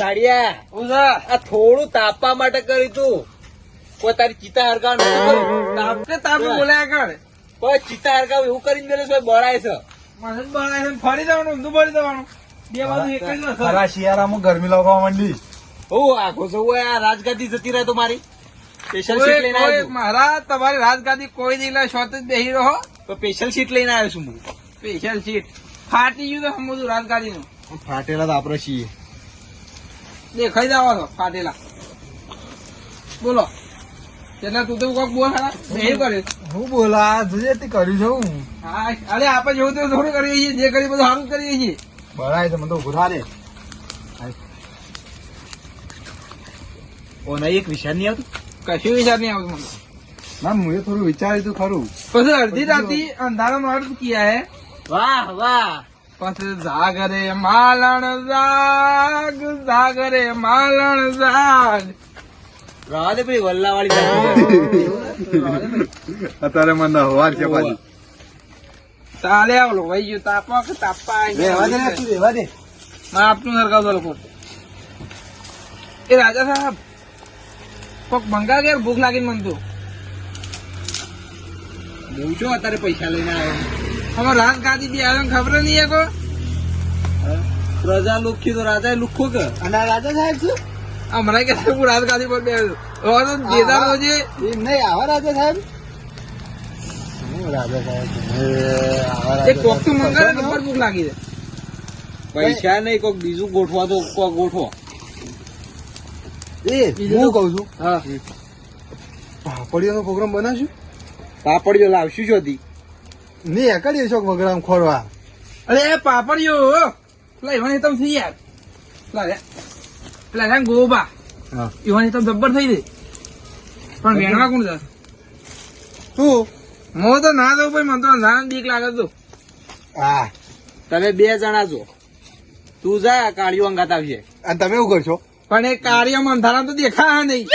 ઝાડિયા. આ થોડું તાપવા માટે કર્યું તું. કોઈ તારી ચિતા હરકાવ. તાપને તાપે બોલાયા કર. કોઈ ચિતા હરકાવ એવું કરીને મેલે છે બળાય છે. મને ફરી જવાનું ઊંધું ફરી જવાનું બે બાજુ એક જ ખરા શિયાળામાં ગરમી લાગવા માંડી. હું આખો સૌ આ રાજગાદી જતી રહે તો મારી. સ્પેશિયલ સીટ લઈને આવ્યો છું. મારા તમારી રાજગાદી કોઈ નહીં લે જ બેહી રહો. તો સ્પેશિયલ સીટ લઈને આવ્યો છું હું. સ્પેશિયલ સીટ ફાટી ગયું તો સમજુ રાજગાદી નું ફાટેલા તો આપડે છીએ. દેખાઈ જાવ છો ફાટેલા. બોલો. તેના તું તો કોક બોલ હા? નહીં કરે હું બોલા જોજે તે કર્યું છે હું. હા અરે આપણે જેવું તેવું થોડું કરીએ છીએ જે કરી બધું સારું કરીએ છીએ. બરાય તો મને તો ઉભું રે ઓ નહીં એક વિચાર નહીં આવતું? કશું વિચાર નહીં આવતું મને. ના હું એ થોડું વિચાર્યું તું ખરું. પછી અડધી રાતી અંધારામાં મારું કિયા હે. વાહ વાહ. પછી જાગરે માલણ જાગ જાગરે માલણ જાગ. અત્યારે મને હવાર છે પાછી. ચાલે આવલો વહી ગયું તાપા કે તાપા રહેવા દે તું રહેવા દે માં આપનું સરકાવતો લોકો એ રાજા સાહેબ કોક મંગા ગયા ભૂખ લાગીને મન તો બહુ છો અત્યારે પૈસા લઈને આવ્યો. અમાર રાત ગાદી બી આવ્યો ખબર નહીં હે? પ્રજા લુખ્યું તો રાજા લુખો કે? અને આ રાજા સાહેબ છે? હમણાં કે હું રાત ગાદી પર બેઠો હવે તો જેદાર રોજે નહીં આવા રાજા સાહેબ? હું રાજા સાહેબ? એ આવા એ કોક તો મંગા ને રાજા ખબર ભૂખ લાગી છે પૈસા નહીં કોક બીજું ગોઠવા તો કોક ગોઠવો. એ હું કઉ છું. હા. પાપડીઓનો પ્રોગ્રામ બનાવશું? પાપડીઓ લાવશું જોતી નહીં એકડી શોખ વગરામ ખોરવા. અરે એ પાપડીઓ પેલા એવાની તમ થઈ યાર? પેલા પેલા છે ગોબા. હા. તમ જબ્બર થઈ ગઈ. પણ વેણવા કોણ જશે? તું? હું તો ના દઉં ભાઈ મને તો અંધારામાં બીક લાગે તો. હા. તમે બે જણા છો. તું જા કાળિયો અંગાત આવશે. અને તમે એવું કરશો? પણ એ કાર્યમાં અંધારા તો દેખાય નહીં.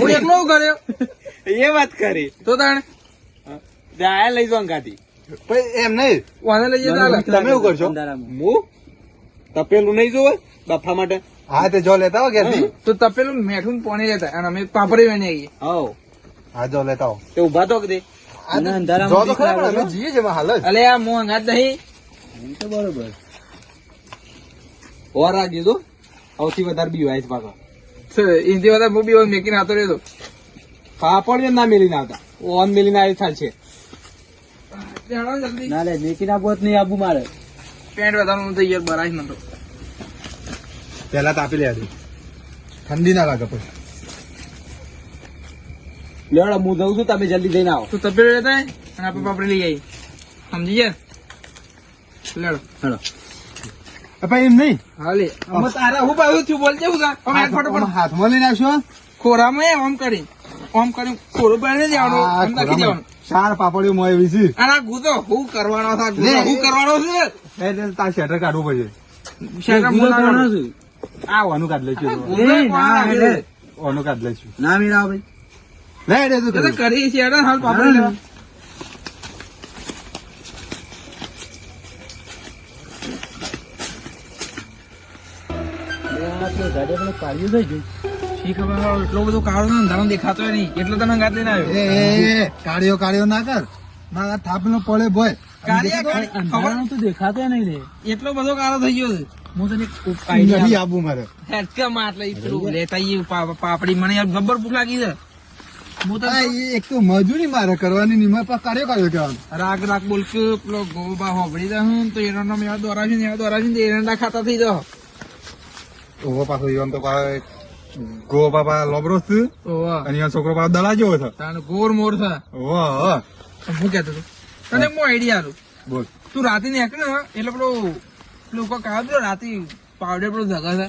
હું એકલો કર્યો? એ વાત કરી. તો તાણે? ત્યાં લઈ એમ નહીં. વાને લઈ જતા તમે એવું કરશો? હું? તપેલું નહીં જોવે? બફા માટે? હા તે જો લેતા હો ઘેરથી. તો તપેલું મેઠું ને પાણી લેતા. અને અમે પાપડી વેણી આવીએ. હા જો લેતા હો. તે ઊભા તો કે દે. આ જો તો ખરા પણ અમે જઈએ છે હાલ જ. અલે આ મોં અંગાત નહીં. બરોબર. ઓર રાખજો તો સૌથી વધારે બીવાય છે પાછો. હિન્દી વધારે હું બી મેકીને આવતો રહેતો. પાપડ ના મેલીને આવતા. ઓન મેલીને આવી થાય છે. ના લે મેકી ના બોત નહીં આબુ મારે. પેન્ટ વધારવાનું થઈ યાર બરાશ નતો પેલા તાપી લે ઠંડી ના લાગે પછી લેવડો હું જઉં છું તમે જલ્દી જઈને આવો. તું તપેલું લેતા અને આપણે પાપડી લઈ આવી સમજી ગયા? લેડો હેડો. પણ એમ નહીં? હા લે. અમે. તારા હું હું તા અમે એક ફોટો હાથમાં હાથમાં લઈને આવશો? ખોરામાં ઓમ કરી. ઓમ કરી ખોરું પહેરી દેવાનું જવાનું આમ નાખી દેવાનું. ચાર પાપડીઓ મોય એવી છે. અને ગુદો હું કરવાનો છે? ગુદો હું કરવાનો છે? એટલે તાર શેટર કાઢવું પડશે. શેટર મોના છે? આ ઓનું કાઢ લઈશું? ઓનું કાઢ લઈશું ના મેળા ભાઈ. લે રે તું એ કરી. શેટર હાલ પાપડી લેવા. શી ખબર હવે એટલો બધો કાળો ને અંધારો દેખાતો નહીં. એટલો તને ગાત લઈને આવ્યો. એ એ, એ કાળિયો કાળિયો ના કર. મારા થાપ નો પડે ભોય. કાળિયા તો દેખાતો નહીં રે. એટલો બધો કાળો થઈ ગયો છે. હું તને મારે. પેલું લેતા પાપડી. મને યાર જબ્બર ભૂખ લાગી છે. હું તો એક તો મજૂરી મારે કરવાની નિમા પર કાર્યો કર્યો કહેવાનું. રાગ રાગ બોલ કે પેલો ગોબા હોબળી દે હું તો એનો નામ એવા દોરા ને દોરા ને એરંડા ખાતા થઈ જાઓ. ઓહો પાછો ઈવન તો પાછો ગો બાપા લોબરો છે અને છોકરો બાપા દલા જેવો છે. તાનો ગોર મોર છે. ઓહો. હું કેતો તો તને મો આઈડિયા આલું બોલ. તું રાતે ને ને એટલે પેલો લોકો પેલો રાતે પાવડર પેલો ધગા છે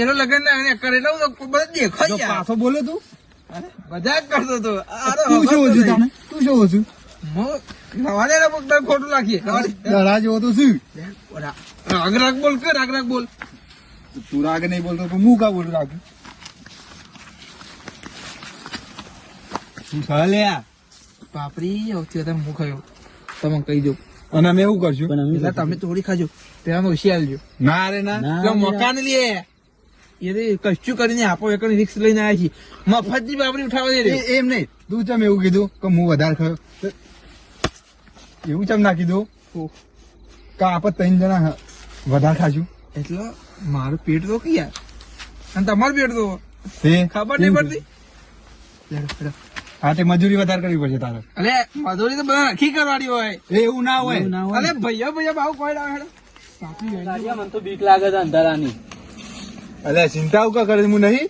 એનો લગન ના એને કરે એટલે હું તો બધા જો દેખાય યાર. પાછો બોલે તું. મજાક કરતો તો અરે તું શું છું તને? તું શું છું મો રવા દે ને કોક ખોટું રવા દડા જેવો તો શું? રાગ રાગ બોલ કે રાગ રાગ બોલ? તું રાગ નહીં બોલતો તો હું કા બોલું રાગ? સૌથી વધારે હું ખાયો. તમે કહી દો. અને અમે એવું કરશું. એટલે તમે થોડી ખાજો. પેલા ઓછી આલજો ના રે ના. મકાન લે. એ કશું કરીને આપો એક રિક્સ લઈને આવ્યા છીએ. મફતની બાપરી ઉઠાવવા દે એમ નહીં. તું ચમ એવું કીધું કે હું વધારે ખાયો? એવું ચમ ના કીધું. કે આપણે ત્રણ જણા વધારે ખાશું. એટલે મારું પેટ તો કયા અને તમારું પેટ તો ખબર નહીં પડતી? હા તે મજૂરી વધારે કરવી પડશે તારે. અલે મજૂરી તો બધા નક્કી કરવાની હોય. એવું ના હોય. અલે ભૈયા ભૈયા ભાવ કોઈ ના હેડો. મને તો બીક લાગે છે અંધારાની. અલે ચિંતા ઉકા કરે હું નહીં?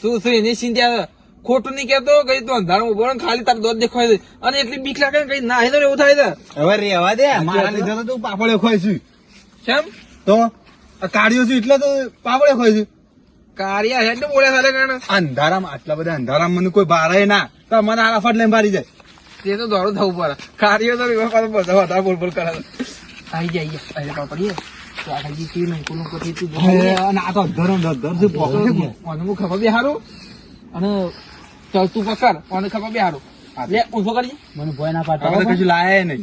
તું શું એની ચિંતા ખોટું નહીં કેતો કઈ તું અંધારું ઊભો ખાલી તાર દોધ દેખાય છે. અને એટલી બીક લાગે કઈ ના હે તો એવું થાય છે. હવે રેવા દે મારા લીધે તો તું પાપડે ખોય છું કેમ? તો? આ કાઢ્યો છું એટલે તો પાપડે ખોય છું કાર્યા હેડ ને બોલે સારે કારણ અંધારામાં આટલા બધા અંધારામાં મને કોઈ બારે ના. તો મને આરાફાટ લઈને ભારી જાય. તે તો દોડું થવું પડે. કાર્ય તો એવા પાસે બધા વધારે બોલ બોલ કરે આવી જાય અરે પકડીએ ખબર બી સારું અને તું પકડ ખબર બી સારું લે ઓછો કરી મને ભય ના પાડતા. લાયા નહીં.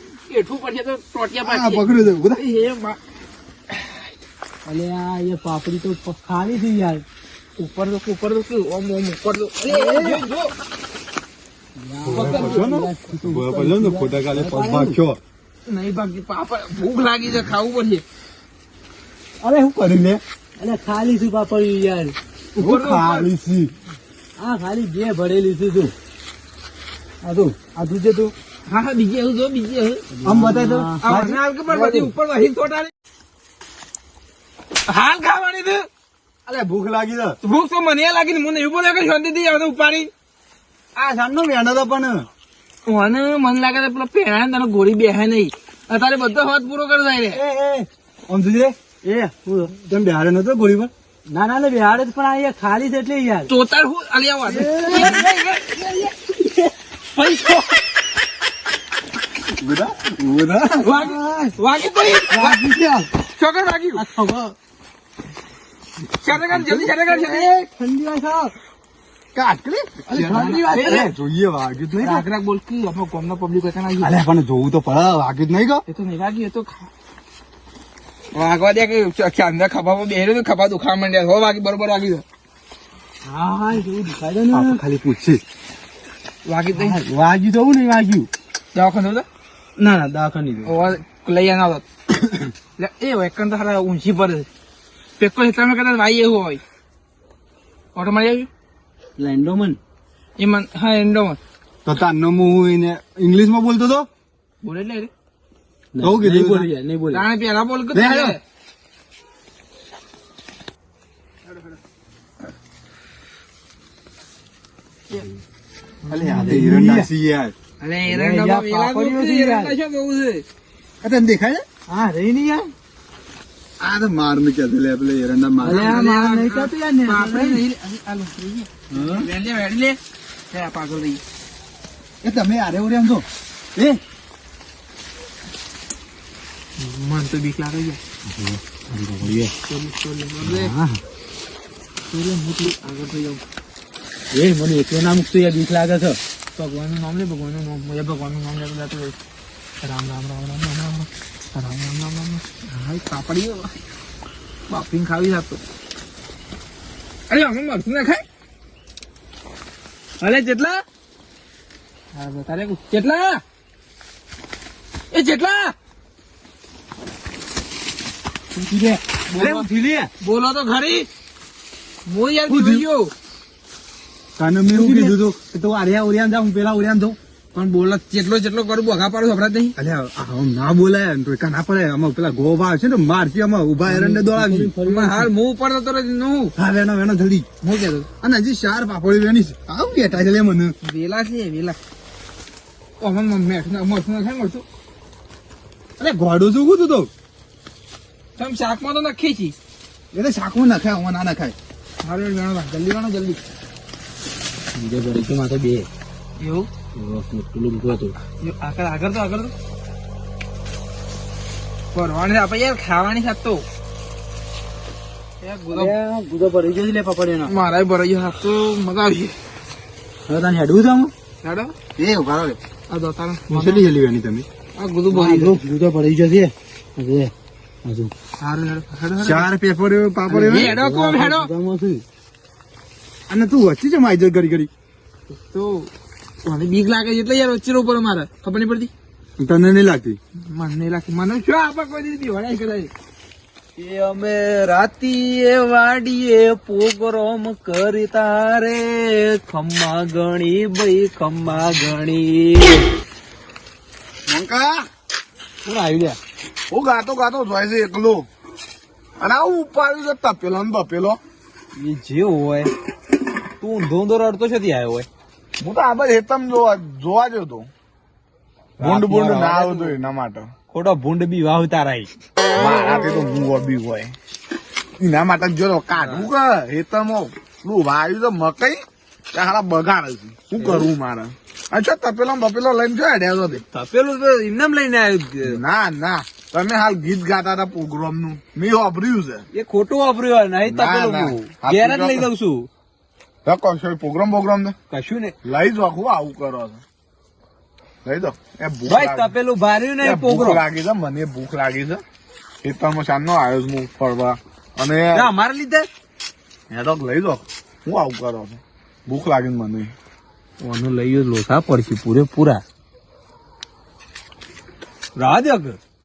એઠું પડશે તો ટોટિયા પકડ્યું છે અલે આ એ પાપડી તો ખાલી થઈ યાર. ઉપર તો ઉપર તો શું? ઓમ ઓમ ઉપર તો. અરે, ભૂખ લાગી છે ખાવું પડશે. અરે હું કરી લે? અલે ખાલી સી પાપડી યાર. હું ખાલી સી આ ખાલી બે ભરેલી છે તું. આ તું. આ તું છે તું. હા હા બીજી એવું જો બીજી આમ બતાવી તો. હા. વરસાદ હાલ કે પણ બધી ઉપર વહી ચોટાડી હાલ ખાવાની છે અરે ભૂખ લાગી છે ભૂખ તો મને લાગી ને મને એવું બોલે કે શાંતિથી આવતો ઉપાડી. આ સાંજનો વેણો તો પણ. મને મન લાગે છે પેલો પેણા તને ગોળી બેહે નહીં. અત્યારે બધો હાથ પૂરો કરી જાય રે. આમ જોજે એ હું. તેમ બિહારે નતો ગોળી પર? ના ના ના બિહાડે પણ આ ખાલી છે એટલે યાર. ચોતાર હું અલી આવો પૈસો. જોઈએ વાગ્યું નહીં કાકરાક બોલ કે કોમનો પબ્લિક પણ જોવું તો પડે વાગ્યું નહીં કો તો નહીં વાગ્યું તો વાગવા દે કે અંદર ખભામાં બેહેલું ને ખભા દુખા માંડ્યા. હો વાગી બરોબર વાગી હા હા જોવું દેખાય ને. ખાલી પૂછી વાગ્યું વાગ્યું જવું નહીં વાગ્યું. દવાખાને તો? ના ના દાખલ નહીં લઈ આના આવત લે એ હોય તો હારા ઊંચી પડે. પેકો હેઠળ કદાચ વાઈ એવું હોય. ઓટો મળી આવ્યું? લેન્ડોમન એ મન હા એન્ડોમન તો તારનો હું એને ઇંગ્લિશમાં બોલતો તો? બોલે એટલે રે. કહું કીધું નહીં બોલી નહીં બોલી તાણે પેલા બોલ કે લે. અલે તો યાર લે, એરંડામાં યાર, તને દેખાય હા રહી તો માર ને કે લે પેલે એરંડા માર. માર નઈ તો એ તમે આરે ઓરે આમ જો એ. મન તો બીક લાગે મને એકલો ના બીક લાગે છે. ભગવાનનું નામ લે ભગવાનનું નામ મને ભગવાનનું નામ લેતો રહે. રામ રામ રામ રામ રામ રામ રામ રામ રામ રામ હા પાપડીઓ બાપીને ખાવી આપતો અરે અમે મરતું ના ખાય અરે જેટલા હા બતારે જેટલા એ જેટલા બોલો તો ખરી હું યાર ગયો તને મેં એવું કીધું હતું કે તું આર્યા ઓરિયાન જા હું પેલા ઓરિયાન જાઉં. પણ બોલો જેટલો જેટલો કરું બગા પાડું સંભળાત નહીં. અલ્યા આમ ના બોલાય ને તો કા ના પડે. આમાં પેલા ગોવા છે ને મારથી આમાં ઊભા એરંડે દોડાવી. પણ હાલ હું ઉપર તો તરતનું. હા વેણો વેનો જલ્દી. હું કહેતો અને હજી ચાર પાપડી વેની છે. આવ બેઠા છે લે મને. વેલા છે વેલા. ઓ અમે મેઠ ના મરતું ના ખાય મરતું અરે ગોડો શું તું તો? તમે શાકમાં તો નખી છી. એટલે શાકમાં નખાય હું ના નખાય. હારે જાણવા જલ્દી વાળો જલ્દી. બીજો બરીકી માથે બે. એવું? પેલું મૂકવા હતું. આગળ આગળ તો આગળ તો. ભરવાની આપણે યાર ખાવાની સાથ તો. યાર ગુલાબ ગુદો ભરી જશે લે પપડીનો મારા ભરાઈ હાથ તો મજા આવી હવે તને હેડવું તો હેડો. એ ઊભા રહો આ દોતાનો મુસલી જલી વેની તમે? આ ગુદું ભરી ગુદો ભરી જશે હજુ ચાર પેપર પાપડ હેડો કોમ હેડો. અને તું વચ્ચે જમ આવી કરી ઘડી ઘડી? તો મને બીક લાગે એટલે યાર વચ્ચે ઉપર મારે. ખબર નહીં પડતી? તને નહીં લાગતી? મને નહીં લાગતી. મને શું આપા કોઈ દીધી દિવાળી કરાય એ અમે રાતીએ વાડીએ પોગરોમ કરી તારે ખમ્મા ગણી ભાઈ ખમ્મા ગણી. મંકા શું આવી ગયા? હું ગાતો ગાતો જોઈ છે એકલો. અને આવું ઉપાડ્યું છે તપેલો ને બપેલો. એ જે હોય. તું ઊંધો ઊંધો રડતો છે ત્યાં આવ્યો હોય? હું તો આ બાજુ હેતમ જોવા જોવા ગયો તો ભૂંડ ભૂંડ ના આવતો એના માટે. ખોટો ભૂંડ બી વાવતા રહી. મારાથી તો હું બી હોય. એના માટે જો કાઢું કે હેતમો? પેલું વાયુ તો મકઈ હારા બગાડે છે. શું કરવું મારે? અચ્છા તપેલો બપેલો લઈને જો હેડ્યા તો. તપેલું તો એમને લઈને આવ્યું ના ના. તમે હાલ ગીત ગાતા હતા પ્રોગ્રામનું મેં વાપર્યું છે. એ ખોટું વાપર્યું હોય નહીં તપેલું ના. ઘેર જ લઈ દઉં છું. તો કશો પ્રોગ્રામ પ્રોગ્રામ ને કશું ને લઈ જ આખું આવું કરો છો. લઈ દો. એ ભૂખ લાગી- તપેલું ભાર્યું ને ભૂખ લાગી છે મને ભૂખ લાગી છે. ખેતરમાં સાંજનો આવ્યો છું હું ફરવા અને અમારે લીધે? એ તો લઈ દો. હું આવું કરો છો. ભૂખ લાગી મને. ઓનું લઈ લોસા પડશે પૂરેપૂરા રાહ